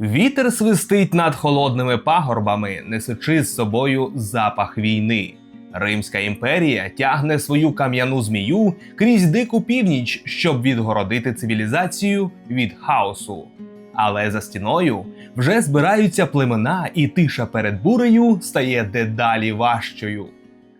Вітер свистить над холодними пагорбами, несучи з собою запах війни. Римська імперія тягне свою кам'яну змію крізь дику північ, щоб відгородити цивілізацію від хаосу. Але за стіною вже збираються племена, і тиша перед бурею стає дедалі важчою.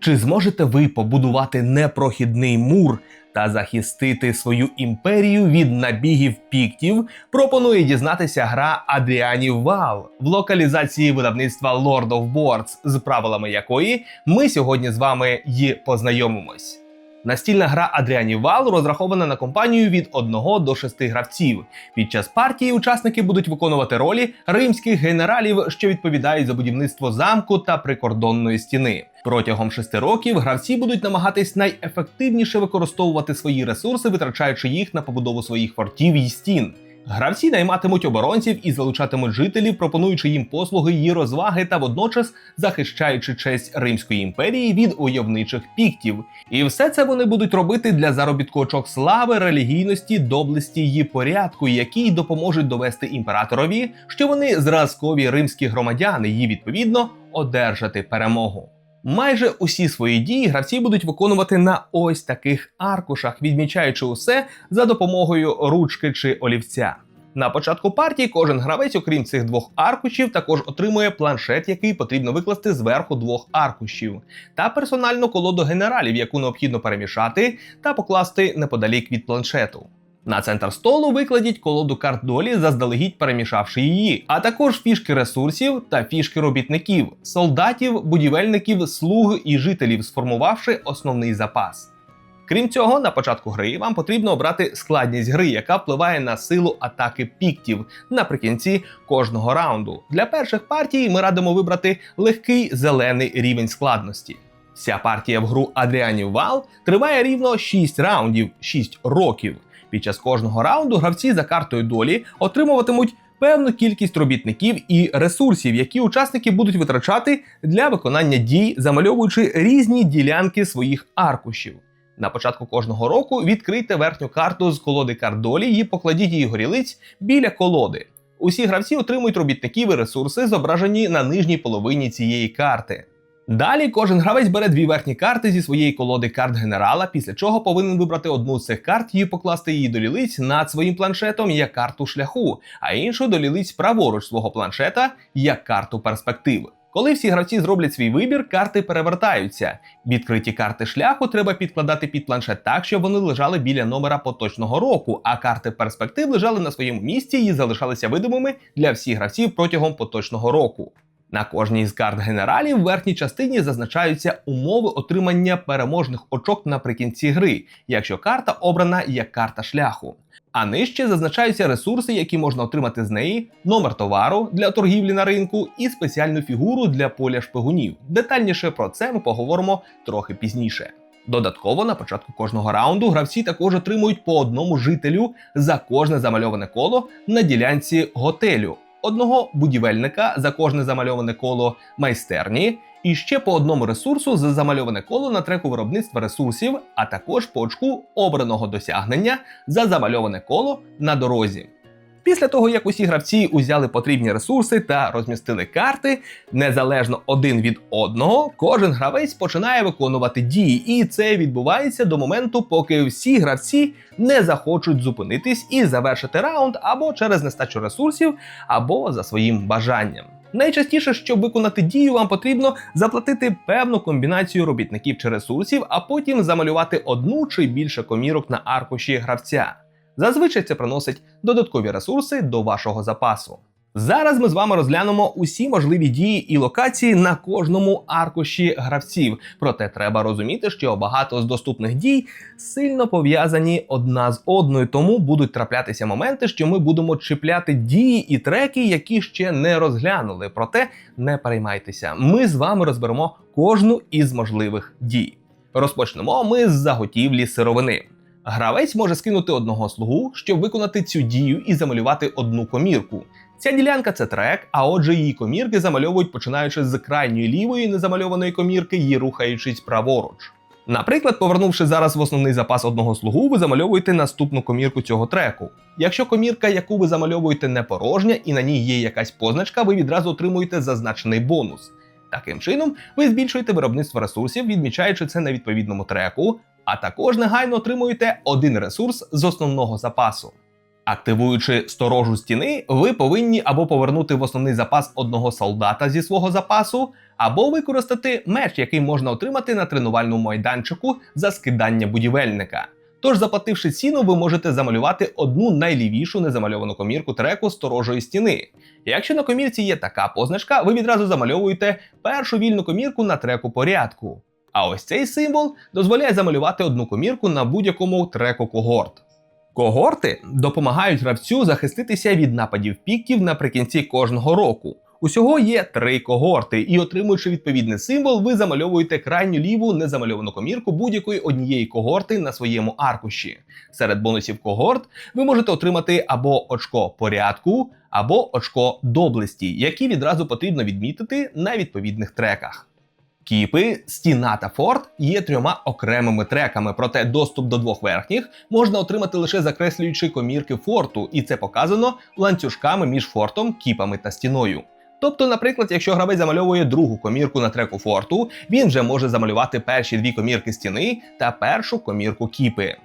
Чи зможете ви побудувати непрохідний мур та захистити свою імперію від набігів піктів? Пропонує дізнатися гра Адріанів Вал в локалізації видавництва Lord of Boards, з правилами якої ми сьогодні з вами й познайомимось. Настільна гра Адріані Вал розрахована на компанію від 1 до 6 гравців. Під час партії учасники будуть виконувати ролі римських генералів, що відповідають за будівництво замку та прикордонної стіни. Протягом шести років гравці будуть намагатись найефективніше використовувати свої ресурси, витрачаючи їх на побудову своїх фортів і стін. Гравці найматимуть оборонців і залучатимуть жителів, пропонуючи їм послуги її розваги та водночас захищаючи честь Римської імперії від войовничих піктів. І все це вони будуть робити для заробітку очок слави, релігійності, доблесті її порядку, які й допоможуть довести імператорові, що вони зразкові римські громадяни і відповідно одержати перемогу. Майже усі свої дії гравці будуть виконувати на ось таких аркушах, відмічаючи усе за допомогою ручки чи олівця. На початку партії кожен гравець, окрім цих двох аркушів, також отримує планшет, який потрібно викласти зверху двох аркушів, та персональну колоду генералів, яку необхідно перемішати та покласти неподалік від планшету. На центр столу викладіть колоду карт долі, заздалегідь перемішавши її, а також фішки ресурсів та фішки робітників, солдатів, будівельників, слуг і жителів, сформувавши основний запас. Крім цього, на початку гри вам потрібно обрати складність гри, яка впливає на силу атаки піктів наприкінці кожного раунду. Для перших партій ми радимо вибрати легкий зелений рівень складності. Вся партія в гру Адріанів Вал триває рівно 6 раундів, 6 років. Під час кожного раунду гравці за картою долі отримуватимуть певну кількість робітників і ресурсів, які учасники будуть витрачати для виконання дій, замальовуючи різні ділянки своїх аркушів. На початку кожного року відкрийте верхню карту з колоди карт долі і покладіть її горілиць біля колоди. Усі гравці отримують робітників і ресурси, зображені на нижній половині цієї карти. Далі кожен гравець бере дві верхні карти зі своєї колоди карт генерала, після чого повинен вибрати одну з цих карт і покласти її до лілиць над своїм планшетом як карту шляху, а іншу до лілиць праворуч свого планшета як карту перспектив. Коли всі гравці зроблять свій вибір, карти перевертаються. Відкриті карти шляху треба підкладати під планшет так, щоб вони лежали біля номера поточного року, а карти перспектив лежали на своєму місці і залишалися видимими для всіх гравців протягом поточного року. На кожній з карт генералів в верхній частині зазначаються умови отримання переможних очок наприкінці гри, якщо карта обрана як карта шляху. А нижче зазначаються ресурси, які можна отримати з неї, номер товару для торгівлі на ринку і спеціальну фігуру для поля шпигунів. Детальніше про це ми поговоримо трохи пізніше. Додатково на початку кожного раунду гравці також отримують по одному жителю за кожне замальоване коло на ділянці готелю, одного будівельника за кожне замальоване коло майстерні, і ще по одному ресурсу за замальоване коло на треку виробництва ресурсів, а також по очку обраного досягнення за замальоване коло на дорозі. Після того, як усі гравці узяли потрібні ресурси та розмістили карти, незалежно один від одного, кожен гравець починає виконувати дії, і це відбувається до моменту, поки всі гравці не захочуть зупинитись і завершити раунд або через нестачу ресурсів, або за своїм бажанням. Найчастіше, щоб виконати дію, вам потрібно заплатити певну комбінацію робітників чи ресурсів, а потім замалювати одну чи більше комірок на аркуші гравця. Зазвичай це приносить додаткові ресурси до вашого запасу. Зараз ми з вами розглянемо усі можливі дії і локації на кожному аркуші гравців. Проте треба розуміти, що багато з доступних дій сильно пов'язані одна з одною, тому будуть траплятися моменти, що ми будемо чіпляти дії і треки, які ще не розглянули. Проте не переймайтеся, ми з вами розберемо кожну із можливих дій. Розпочнемо ми з заготівлі сировини. Гравець може скинути одного слугу, щоб виконати цю дію і замалювати одну комірку. Ця ділянка це трек, а отже, її комірки замальовують починаючи з крайньої лівої незамальованої комірки і рухаючись праворуч. Наприклад, повернувши зараз в основний запас одного слугу, ви замальовуєте наступну комірку цього треку. Якщо комірка, яку ви замальовуєте, не порожня і на ній є якась позначка, ви відразу отримуєте зазначений бонус. Таким чином, ви збільшуєте виробництво ресурсів, відмічаючи це на відповідному треку, а також негайно отримуєте один ресурс з основного запасу. Активуючи сторожу стіни, ви повинні або повернути в основний запас одного солдата зі свого запасу, або використати меч, який можна отримати на тренувальному майданчику за скидання будівельника. Тож, заплативши ціну, ви можете замалювати одну найлівішу незамальовану комірку треку сторожої стіни. Якщо на комірці є така позначка, ви відразу замальовуєте першу вільну комірку на треку порядку. А ось цей символ дозволяє замалювати одну комірку на будь-якому треку когорт. Когорти допомагають гравцю захиститися від нападів піків наприкінці кожного року. Усього є три когорти, і отримуючи відповідний символ, ви замальовуєте крайню ліву незамальовану комірку будь-якої однієї когорти на своєму аркуші. Серед бонусів когорт ви можете отримати або очко порядку, або очко доблесті, які відразу потрібно відмітити на відповідних треках. Кіпи, стіна та форт є трьома окремими треками, проте доступ до двох верхніх можна отримати лише закреслюючи комірки форту, і це показано ланцюжками між фортом, кіпами та стіною. Тобто, наприклад, якщо гравець замальовує другу комірку на треку форту, він вже може замалювати перші дві комірки стіни та першу комірку кіпи.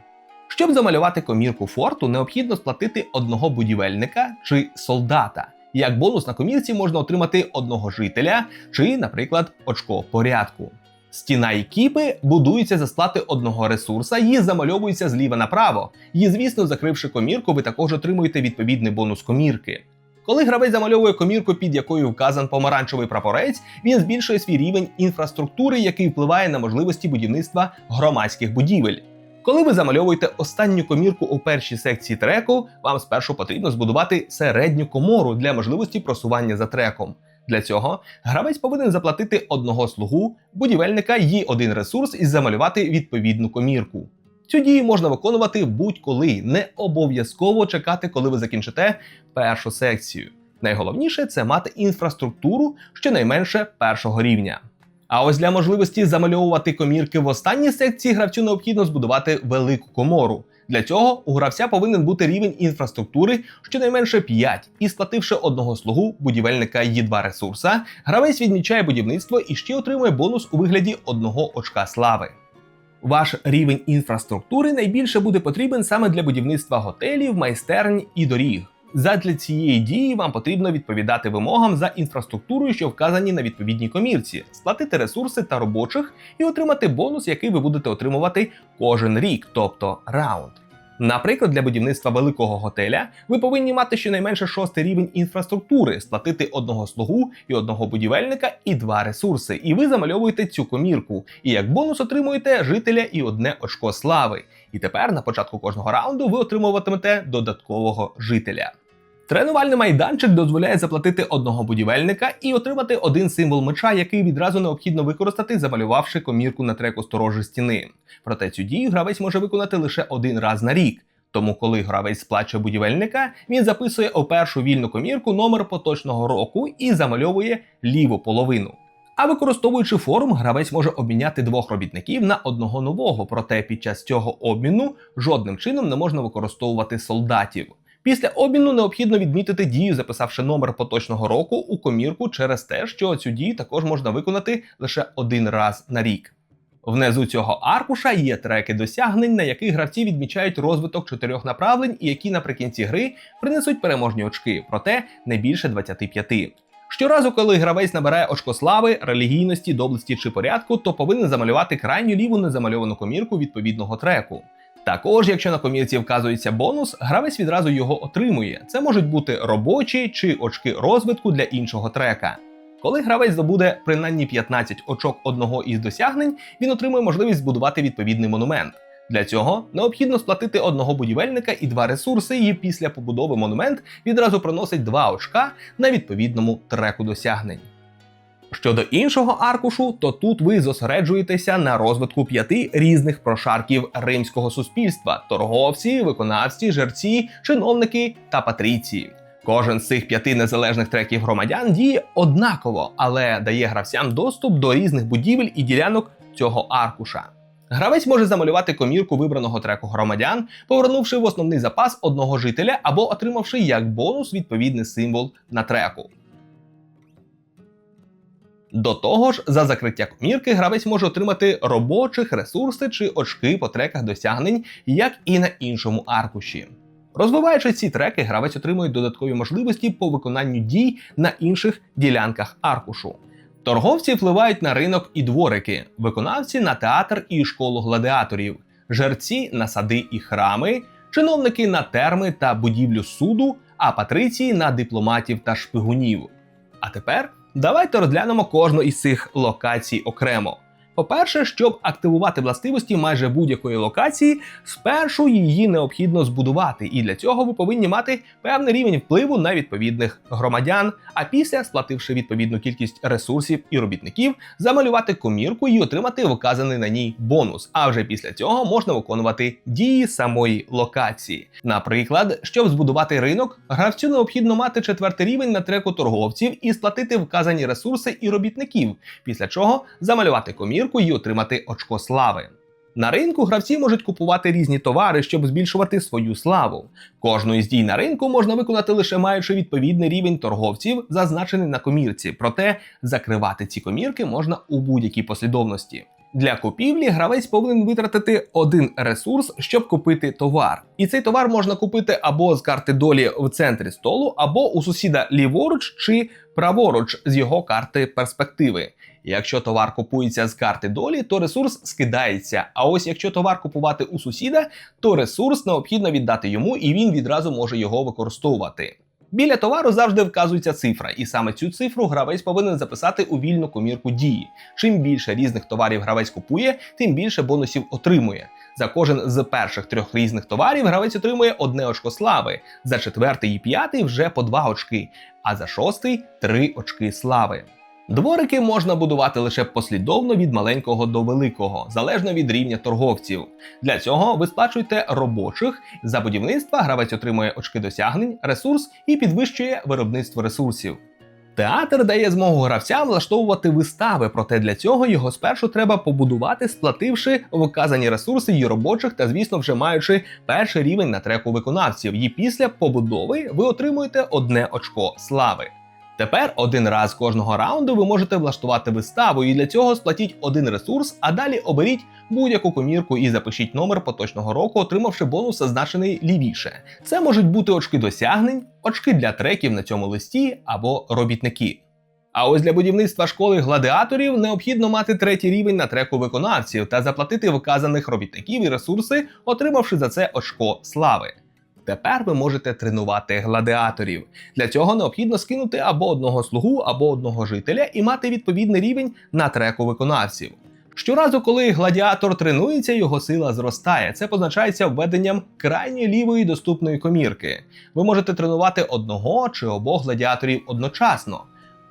Щоб замалювати комірку форту, необхідно сплатити одного будівельника чи солдата. Як бонус на комірці можна отримати одного жителя чи, наприклад, очко порядку. Стіна і кіпи будуються за сплати одного ресурса і замальовуються зліва направо. І, звісно, закривши комірку, ви також отримуєте відповідний бонус комірки. Коли гравець замальовує комірку, під якою вказан помаранчевий прапорець, він збільшує свій рівень інфраструктури, який впливає на можливості будівництва громадських будівель. Коли ви замальовуєте останню комірку у першій секції треку, вам спершу потрібно збудувати середню комору для можливості просування за треком. Для цього гравець повинен заплатити одного слугу, будівельника і один ресурс і замалювати відповідну комірку. Цю дію можна виконувати будь-коли, не обов'язково чекати, коли ви закінчите першу секцію. Найголовніше це мати інфраструктуру щонайменше першого рівня. А ось для можливості замальовувати комірки в останній секції гравцю необхідно збудувати велику комору. Для цього у гравця повинен бути рівень інфраструктури щонайменше 5, і сплативши одного слугу будівельника і два ресурса, гравець відмічає будівництво і ще отримує бонус у вигляді одного очка слави. Ваш рівень інфраструктури найбільше буде потрібен саме для будівництва готелів, майстернь і доріг. Задля цієї дії вам потрібно відповідати вимогам за інфраструктурою, що вказані на відповідній комірці, сплатити ресурси та робочих і отримати бонус, який ви будете отримувати кожен рік, тобто раунд. Наприклад, для будівництва великого готеля ви повинні мати щонайменше шостий рівень інфраструктури, сплатити одного слугу і одного будівельника і два ресурси. І ви замальовуєте цю комірку. І як бонус отримуєте жителя і одне очко слави. І тепер на початку кожного раунду ви отримуватимете додаткового жителя. Тренувальний майданчик дозволяє заплатити одного будівельника і отримати один символ меча, який відразу необхідно використати, замалювавши комірку на треку сторожі стіни. Проте цю дію гравець може виконати лише один раз на рік. Тому, коли гравець сплачує будівельника, він записує у першу вільну комірку номер поточного року і замальовує ліву половину. А використовуючи форум, гравець може обміняти двох робітників на одного нового, проте під час цього обміну жодним чином не можна використовувати солдатів. Після обміну необхідно відмітити дію, записавши номер поточного року у комірку через те, що цю дію також можна виконати лише один раз на рік. Внизу цього аркуша є треки досягнень, на яких гравці відмічають розвиток чотирьох направлень і які наприкінці гри принесуть переможні очки, проте не більше 25. Щоразу, коли гравець набирає очко слави, релігійності, доблесті чи порядку, то повинен замалювати крайню ліву незамальовану комірку відповідного треку. Також, якщо на комірці вказується бонус, гравець відразу його отримує. Це можуть бути робочі чи очки розвитку для іншого трека. Коли гравець здобуде принаймні 15 очок одного із досягнень, він отримує можливість збудувати відповідний монумент. Для цього необхідно сплатити одного будівельника і два ресурси, і після побудови монумент відразу приносить два очка на відповідному треку досягнень. Щодо іншого аркушу, то тут ви зосереджуєтеся на розвитку п'яти різних прошарків римського суспільства: торговці, виконавці, жерці, чиновники та патріції. Кожен з цих п'яти незалежних треків громадян діє однаково, але дає гравцям доступ до різних будівель і ділянок цього аркуша. Гравець може замалювати комірку вибраного треку громадян, повернувши в основний запас одного жителя або отримавши як бонус відповідний символ на треку. До того ж, за закриття комірки гравець може отримати робочих ресурси чи очки по треках досягнень, як і на іншому аркуші. Розвиваючи ці треки, гравець отримує додаткові можливості по виконанню дій на інших ділянках аркушу. Торговці впливають на ринок і дворики, виконавці на театр і школу гладіаторів, жерці на сади і храми, чиновники на терми та будівлю суду, а патриції на дипломатів та шпигунів. А тепер давайте розглянемо кожну із цих локацій окремо. По-перше, щоб активувати властивості майже будь-якої локації, спершу її необхідно збудувати, і для цього ви повинні мати певний рівень впливу на відповідних громадян. А після, сплативши відповідну кількість ресурсів і робітників, замалювати комірку і отримати вказаний на ній бонус. А вже після цього можна виконувати дії самої локації. Наприклад, щоб збудувати ринок, гравцю необхідно мати четвертий рівень на треку торговців і сплатити вказані ресурси і робітників, після чого замалювати комірку і отримати очко слави. На ринку гравці можуть купувати різні товари, щоб збільшувати свою славу. Кожну із дій на ринку можна виконати лише маючи відповідний рівень торговців, зазначений на комірці. Проте закривати ці комірки можна у будь-якій послідовності. Для купівлі гравець повинен витратити один ресурс, щоб купити товар. І цей товар можна купити або з карти долі в центрі столу, або у сусіда ліворуч чи праворуч з його карти перспективи. Якщо товар купується з карти долі, то ресурс скидається. А ось якщо товар купувати у сусіда, то ресурс необхідно віддати йому, і він відразу може його використовувати. Біля товару завжди вказується цифра, і саме цю цифру гравець повинен записати у вільну комірку дії. Чим більше різних товарів гравець купує, тим більше бонусів отримує. За кожен з перших трьох різних товарів гравець отримує одне очко слави, за четвертий і п'ятий вже по два очки, а за шостий три очки слави. Дворики можна будувати лише послідовно від маленького до великого, залежно від рівня торговців. Для цього ви сплачуєте робочих. За будівництва гравець отримує очки досягнень, ресурс і підвищує виробництво ресурсів. Театр дає змогу гравцям влаштовувати вистави, проте для цього його спершу треба побудувати, сплативши вказані ресурси її робочих та, звісно, вже маючи перший рівень на треку виконавців. І після побудови ви отримуєте одне очко слави. Тепер один раз кожного раунду ви можете влаштувати виставу, і для цього сплатіть один ресурс, а далі оберіть будь-яку комірку і запишіть номер поточного року, отримавши бонус, зазначений лівіше. Це можуть бути очки досягнень, очки для треків на цьому листі або робітники. А ось для будівництва школи гладіаторів необхідно мати третій рівень на треку виконавців та заплатити вказаних робітників і ресурси, отримавши за це очко слави. Тепер ви можете тренувати гладіаторів. Для цього необхідно скинути або одного слугу, або одного жителя і мати відповідний рівень на треку виконавців. Щоразу, коли гладіатор тренується, його сила зростає. Це позначається введенням крайньої лівої доступної комірки. Ви можете тренувати одного чи обох гладіаторів одночасно.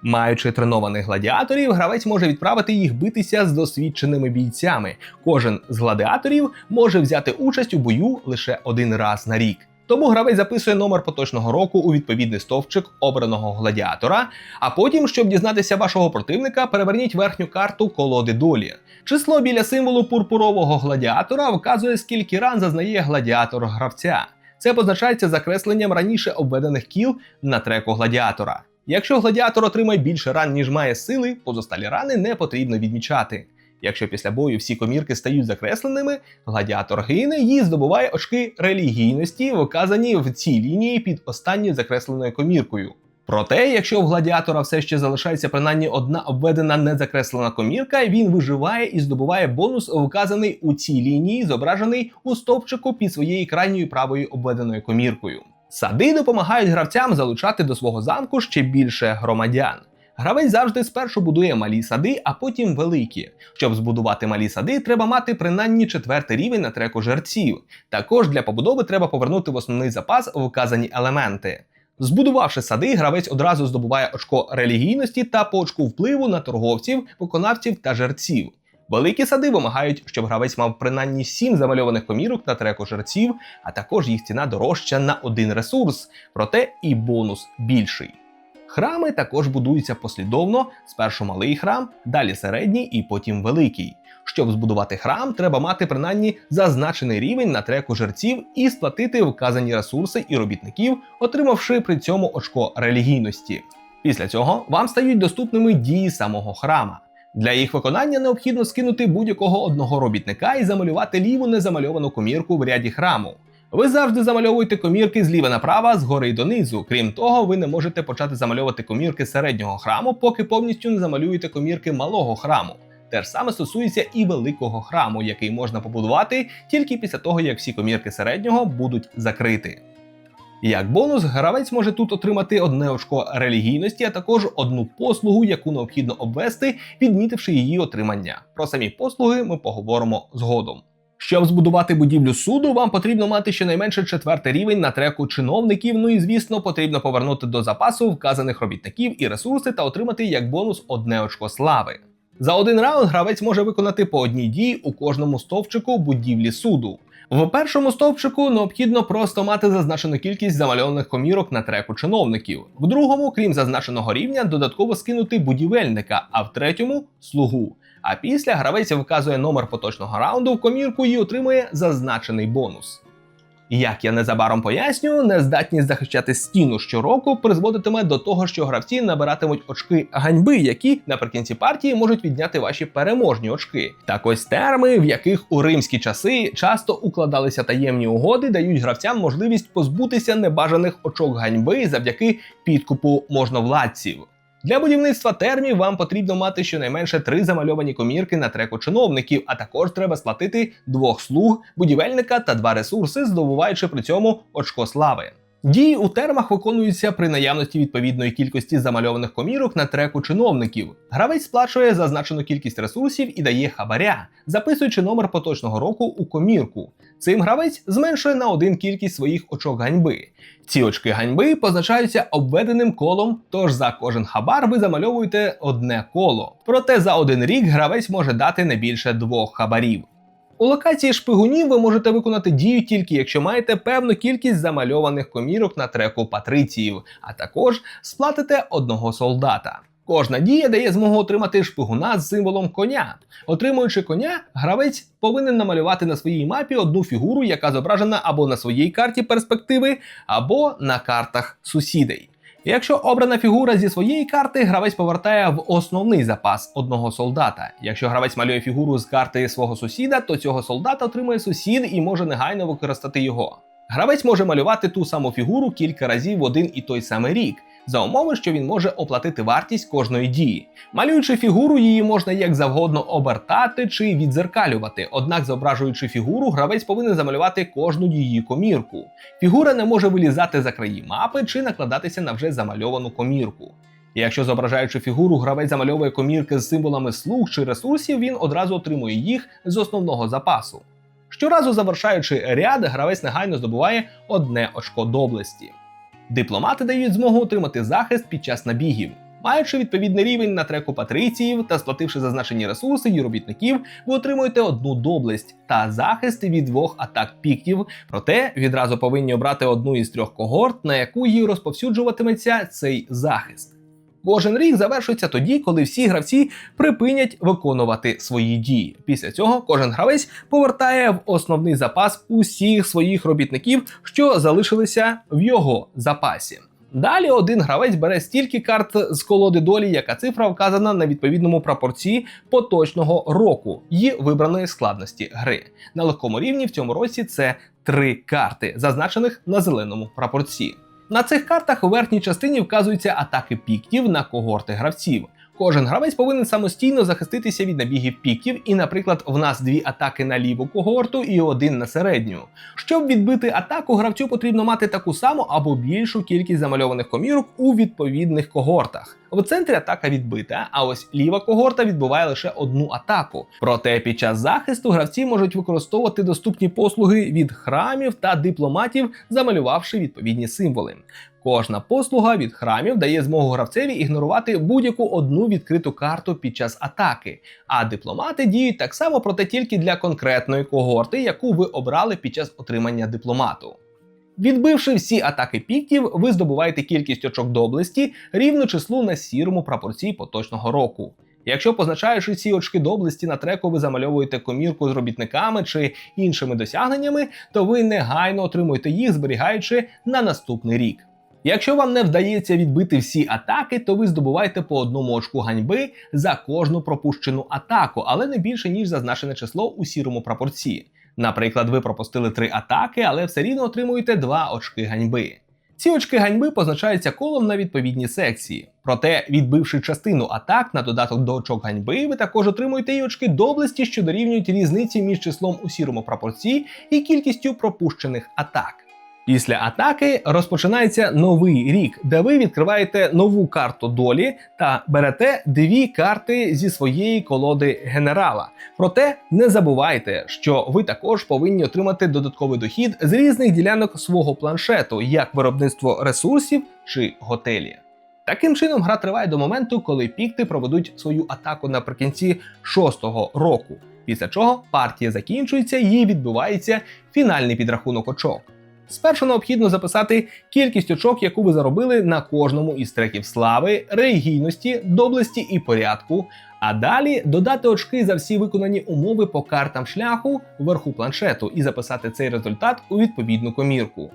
Маючи тренованих гладіаторів, гравець може відправити їх битися з досвідченими бійцями. Кожен з гладіаторів може взяти участь у бою лише один раз на рік. Тому гравець записує номер поточного року у відповідний стовпчик обраного гладіатора. А потім, щоб дізнатися вашого противника, переверніть верхню карту колоди долі. Число біля символу пурпурового гладіатора вказує, скільки ран зазнає гладіатор гравця. Це позначається закресленням раніше обведених кіл на треку гладіатора. Якщо гладіатор отримає більше ран, ніж має сили, позосталі рани не потрібно відмічати. Якщо після бою всі комірки стають закресленими, гладіатор гине і здобуває очки релігійності, вказані в цій лінії під останньою закресленою коміркою. Проте, якщо в гладіатора все ще залишається принаймні одна обведена незакреслена комірка, він виживає і здобуває бонус, вказаний у цій лінії, зображений у стовпчику під своєю крайньою правою обведеною коміркою. Сади допомагають гравцям залучати до свого замку ще більше громадян. Гравець завжди спершу будує малі сади, а потім великі. Щоб збудувати малі сади, треба мати принаймні четвертий рівень на треку жерців. Також для побудови треба повернути в основний запас вказані елементи. Збудувавши сади, гравець одразу здобуває очко релігійності та по очку впливу на торговців, виконавців та жерців. Великі сади вимагають, щоб гравець мав принаймні 7 замальованих комірок на треку жерців, а також їх ціна дорожча на один ресурс, проте і бонус більший. Храми також будуються послідовно: спершу малий храм, далі середній і потім великий. Щоб збудувати храм, треба мати принаймні зазначений рівень на треку жерців і сплатити вказані ресурси і робітників, отримавши при цьому очко релігійності. Після цього вам стають доступними дії самого храма. Для їх виконання необхідно скинути будь-якого одного робітника і замалювати ліву незамальовану комірку в ряді храму. Ви завжди замальовуєте комірки зліва направо, згори донизу. Крім того, ви не можете почати замальовувати комірки середнього храму, поки повністю не замалюєте комірки малого храму. Те ж саме стосується і великого храму, який можна побудувати тільки після того, як всі комірки середнього будуть закриті. Як бонус, гравець може тут отримати одне очко релігійності, а також одну послугу, яку необхідно обвести, відмітивши її отримання. Про самі послуги ми поговоримо згодом. Щоб збудувати будівлю суду, вам потрібно мати щонайменше четвертий рівень на треку чиновників. Ну і звісно, потрібно повернути до запасу вказаних робітників і ресурси та отримати як бонус одне очко слави. За один раунд гравець може виконати по одній дії у кожному стовпчику будівлі суду. В першому стовпчику необхідно просто мати зазначену кількість замальованих комірок на треку чиновників. В другому, крім зазначеного рівня, додатково скинути будівельника, а в третьому слугу. А після гравець вказує номер поточного раунду в комірку і отримує зазначений бонус. Як я незабаром поясню, нездатність захищати стіну щороку призводитиме до того, що гравці набиратимуть очки ганьби, які наприкінці партії можуть відняти ваші переможні очки. Так ось терми, в яких у римські часи часто укладалися таємні угоди, дають гравцям можливість позбутися небажаних очок ганьби завдяки підкупу можновладців. Для будівництва термів вам потрібно мати щонайменше три замальовані комірки на треку чиновників, а також треба сплатити двох слуг, будівельника та два ресурси, здобуваючи при цьому очко слави. Дії у термах виконуються при наявності відповідної кількості замальованих комірок на треку чиновників. Гравець сплачує зазначену кількість ресурсів і дає хабаря, записуючи номер поточного року у комірку. Цим гравець зменшує на один кількість своїх очок ганьби. Ці очки ганьби позначаються обведеним колом, тож за кожен хабар ви замальовуєте одне коло. Проте за один рік гравець може дати не більше двох хабарів. У локації шпигунів ви можете виконати дію тільки якщо маєте певну кількість замальованих комірок на треку патриціїв, а також сплатите одного солдата. Кожна дія дає змогу отримати шпигуна з символом коня. Отримуючи коня, гравець повинен намалювати на своїй мапі одну фігуру, яка зображена або на своїй карті перспективи, або на картах сусідей. Якщо обрана фігура зі своєї карти, гравець повертає в основний запас одного солдата. Якщо гравець малює фігуру з карти свого сусіда, то цього солдата отримує сусід і може негайно використати його. Гравець може малювати ту саму фігуру кілька разів в один і той самий рік, за умови, що він може оплатити вартість кожної дії. Малюючи фігуру, її можна як завгодно обертати чи відзеркалювати. Однак, зображуючи фігуру, гравець повинен замалювати кожну її комірку. Фігура не може вилізати за краї мапи чи накладатися на вже замальовану комірку. Якщо зображаючи фігуру, гравець замальовує комірки з символами слуг чи ресурсів, він одразу отримує їх з основного запасу. Щоразу завершаючи ряд, гравець негайно здобуває одне очко доблесті. Дипломати дають змогу отримати захист під час набігів. Маючи відповідний рівень на треку патриціїв та сплативши зазначені ресурси і робітників, ви отримуєте одну доблесть та захист від двох атак піктів. Проте відразу повинні обрати одну із трьох когорт, на яку її розповсюджуватиметься цей захист. Кожен рік завершується тоді, коли всі гравці припинять виконувати свої дії. Після цього кожен гравець повертає в основний запас усіх своїх робітників, що залишилися в його запасі. Далі один гравець бере стільки карт з колоди долі, яка цифра вказана на відповідному прапорці поточного року і вибраної складності гри. На легкому рівні в цьому році це три карти, зазначених на зеленому прапорці. На цих картах у верхній частині вказуються атаки піктів на когорти гравців. Кожен гравець повинен самостійно захиститися від набігів піків, і, наприклад, в нас дві атаки на ліву когорту і один на середню. Щоб відбити атаку, гравцю потрібно мати таку саму або більшу кількість замальованих комірок у відповідних когортах. В центрі атака відбита, а ось ліва когорта відбуває лише одну атаку. Проте під час захисту гравці можуть використовувати доступні послуги від храмів та дипломатів, замалювавши відповідні символи. Кожна послуга від храмів дає змогу гравцеві ігнорувати будь-яку одну відкриту карту під час атаки, а дипломати діють так само, проте тільки для конкретної когорти, яку ви обрали під час отримання дипломату. Відбивши всі атаки піктів, ви здобуваєте кількість очок доблесті рівну числу на сірому прапорці поточного року. Якщо позначаючи ці очки доблесті на треку, ви замальовуєте комірку з робітниками чи іншими досягненнями, то ви негайно отримуєте їх, зберігаючи на наступний рік. Якщо вам не вдається відбити всі атаки, то ви здобуваєте по одному очку ганьби за кожну пропущену атаку, але не більше ніж зазначене число у сірому прапорці. Наприклад, ви пропустили три атаки, але все рівно отримуєте два очки ганьби. Ці очки ганьби позначаються колом на відповідній секції. Проте, відбивши частину атак на додаток до очок ганьби, ви також отримуєте і очки доблесті, що дорівнюють різниці між числом у сірому прапорці і кількістю пропущених атак. Після атаки розпочинається новий рік, де ви відкриваєте нову карту долі та берете дві карти зі своєї колоди генерала. Проте не забувайте, що ви також повинні отримати додатковий дохід з різних ділянок свого планшету, як виробництво ресурсів чи готелі. Таким чином, гра триває до моменту, коли пікти проведуть свою атаку наприкінці шостого року. Після чого партія закінчується і відбувається фінальний підрахунок очок. Спершу необхідно записати кількість очок, яку ви заробили на кожному із треків слави, релігійності, доблесті і порядку. А далі додати очки за всі виконані умови по картам шляху вверху планшету і записати цей результат у відповідну комірку.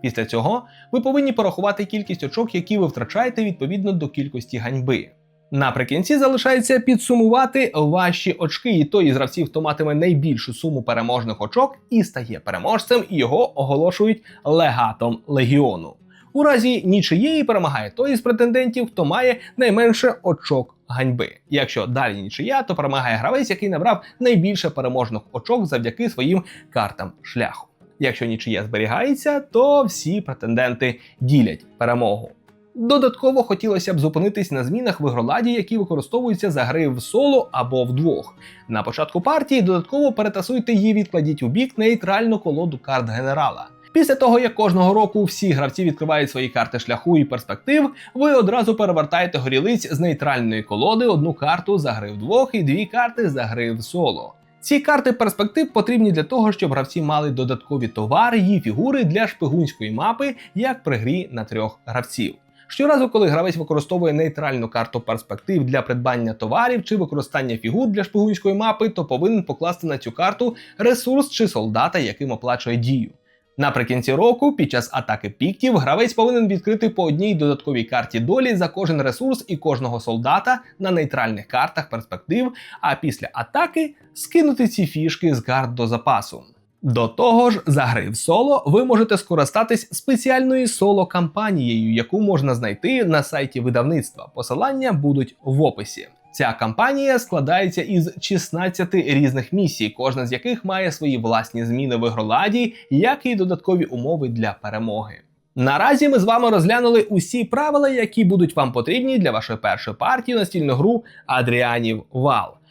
Після цього ви повинні порахувати кількість очок, які ви втрачаєте відповідно до кількості ганьби. Наприкінці залишається підсумувати ваші очки, і той із гравців, хто матиме найбільшу суму переможних очок, і стає переможцем, і його оголошують легатом легіону. У разі нічиєї перемагає той із претендентів, хто має найменше очок ганьби. Якщо далі нічия, то перемагає гравець, який набрав найбільше переможних очок завдяки своїм картам шляху. Якщо нічия зберігається, то всі претенденти ділять перемогу. Додатково хотілося б зупинитись на змінах в ігроладі, які використовуються за гри в соло або вдвох. На початку партії додатково перетасуйте її, відкладіть у бік нейтральну колоду карт генерала. Після того, як кожного року всі гравці відкривають свої карти шляху і перспектив, ви одразу перевертаєте горілиць з нейтральної колоди одну карту за гри вдвох і дві карти за гри в соло. Ці карти перспектив потрібні для того, щоб гравці мали додаткові товари і фігури для шпигунської мапи, як при грі на трьох гравців. Щоразу, коли гравець використовує нейтральну карту перспектив для придбання товарів чи використання фігур для шпигунської мапи, то повинен покласти на цю карту ресурс чи солдата, яким оплачує дію. Наприкінці року, під час атаки піктів, гравець повинен відкрити по одній додатковій карті долі за кожен ресурс і кожного солдата на нейтральних картах перспектив, а після атаки скинути ці фішки з карт до запасу. До того ж, за гри в соло ви можете скористатись спеціальною соло-кампанією, яку можна знайти на сайті видавництва. Посилання будуть в описі. Ця кампанія складається із 16 різних місій, кожна з яких має свої власні зміни в ігроладі, як і додаткові умови для перемоги. Наразі ми з вами розглянули усі правила, які будуть вам потрібні для вашої першої партії настільну гру Адріанів Вал.